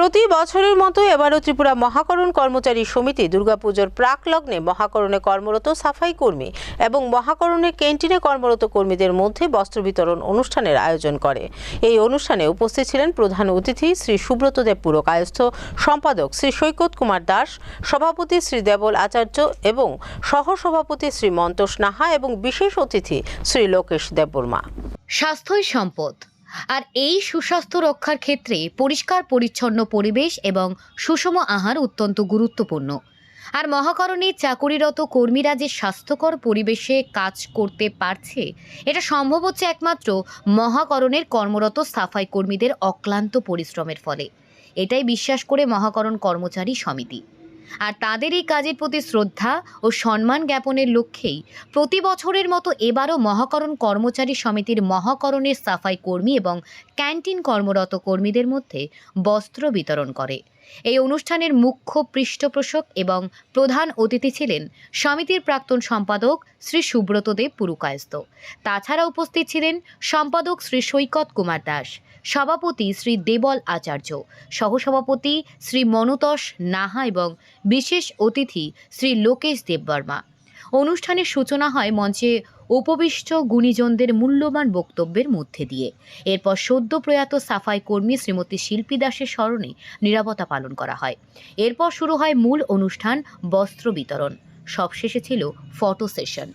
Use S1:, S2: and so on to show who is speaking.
S1: প্রতি বছরের মতো এবারও ত্রিপুরা মহাকরণ কর্মচারী সমিতি দুর্গাপুজোর প্রাক লগ্নে মহাকরণে কর্মরত সাফাই কর্মী এবং মহাকরণের ক্যান্টিনে কর্মরত কর্মীদের মধ্যে বস্ত্র বিতরণ অনুষ্ঠানের আয়োজন করে। এই অনুষ্ঠানে উপস্থিত ছিলেন প্রধান অতিথি শ্রী সুব্রত দেব পুরকায়স্থ, সম্পাদক শ্রী সৈকত কুমার দাস, সভাপতি শ্রী দেবল আচার্য এবং সহসভাপতি শ্রী মন্তোষ নাহা এবং বিশেষ অতিথি শ্রী লোকেশ দেববর্মা।
S2: স্বাস্থ্যই সম্পদ। আর এই সুস্বাস্থ্য রক্ষার ক্ষেত্রে পরিষ্কার, পরিচ্ছন্ন পরিবেশ এবং সুষম আহার অত্যন্ত গুরুত্বপূর্ণ। আর মহাকরণে চাকুরিরত কর্মীরা যে স্বাস্থ্যকর পরিবেশে কাজ করতে পারছে, এটা সম্ভব হচ্ছে একমাত্র মহাকরণের কর্মরত সাফাই কর্মীদের অক্লান্ত পরিশ্রমের ফলে। এটাই বিশ্বাস করে মহাকরণ কর্মচারী সমিতি। আর তাদের এই কাজের প্রতি শ্রদ্ধা ও সম্মান জ্ঞাপনের লক্ষ্যেই প্রতি বছরের মতো এবারও মহাকরণ কর্মচারী সমিতির মহাকরণের সাফাই কর্মী এবং ক্যান্টিন কর্মরত কর্মীদের মধ্যে বস্ত্র বিতরণ করে। এই অনুষ্ঠানের মুখ্য পৃষ্ঠপোষক এবং প্রধান অতিথি ছিলেন সমিতির প্রাক্তন সম্পাদক শ্রী সুব্রত দেব পুরকায়স্ত তাছাড়া উপস্থিত ছিলেন সম্পাদক শ্রী সৈকত কুমার দাস, সভাপতি শ্রী দেবল আচার্য, সহসভাপতি শ্রী মনুতোষ নাহা এবং বিশেষ অতিথি শ্রী লোকেশ দেববর্মা। অনুষ্ঠানের সূচনা হয় মঞ্চে উপবিষ্ট গুণীজনদের মূল্যবান বক্তব্যের মধ্যে দিয়ে। এরপর সদ্য প্রয়াত সাফাই কর্মী শ্রীমতী শিল্পী দাসের স্মরণে নিরাপত্তা পালন করা হয়। এরপর শুরু হয় মূল অনুষ্ঠান বস্ত্র বিতরণ। সবশেষে ছিল ফটো সেশন।